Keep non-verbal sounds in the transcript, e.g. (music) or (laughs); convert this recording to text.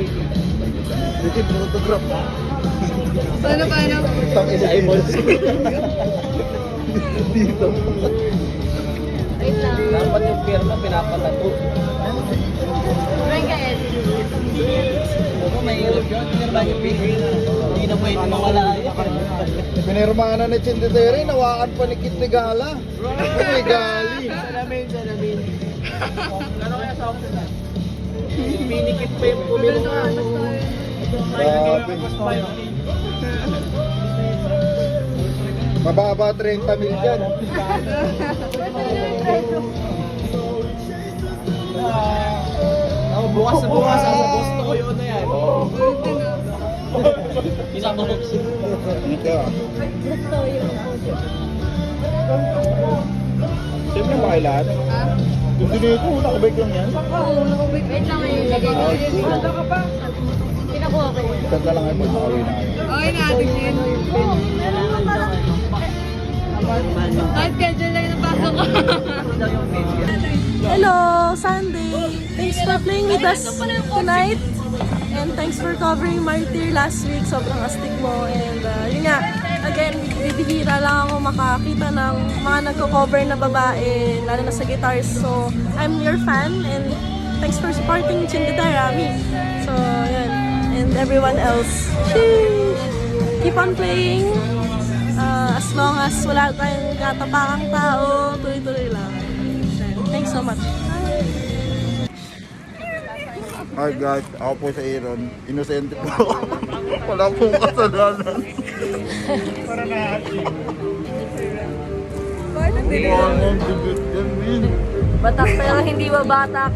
ID. Legit photograph. Paano, paano? Tang ina eyeballs. Dito. Wait lang. Dapat yung. Frank ka, Ed. Ako mahirap yun. Pinirma yung pig. Hindi na pwede mawala yan. Pinirmahan na ni Chinditere, nawakan pa ni Kit Ligala. Ako may gali. Salamin, salamin. Ano kaya sa na? Pinikit pa yung pumiro. Grabe. Mababa 30 mil yan. Oh, bukas na bukas. Sa gusto ko yun na yan. (laughs) Isang box. Ito. Gusto yung Siyempre ba kayo lahat? Ha? Yung dinito, nakabike lang yan. Wait lang ngayon. Lagay ko. Ganda ka pa. Pinakuha ko yun. Ganda lang ito, nakawin na kayo. Okay na, ating din. Kahit schedule lang yung pasok ko. Hello, Sunday. Thanks for playing with us tonight. And thanks for covering Martyr last week. Sobrang astig mo. And bibihira lang ako makakita ng mga nagko-cover na babae, lalo na sa guitars. So, I'm your fan and thanks for supporting Chindita Rami. So, yun. And everyone else. Sheesh! Keep on playing. Uh, as long as wala tayong katapakang tao, tuloy-tuloy lang. Thanks so much. Hi guys, ako po sa Aaron. Inosente po. (laughs) Wala pong kasalanan. Parang bigit yan, Min. Batak pero hindi ba batak?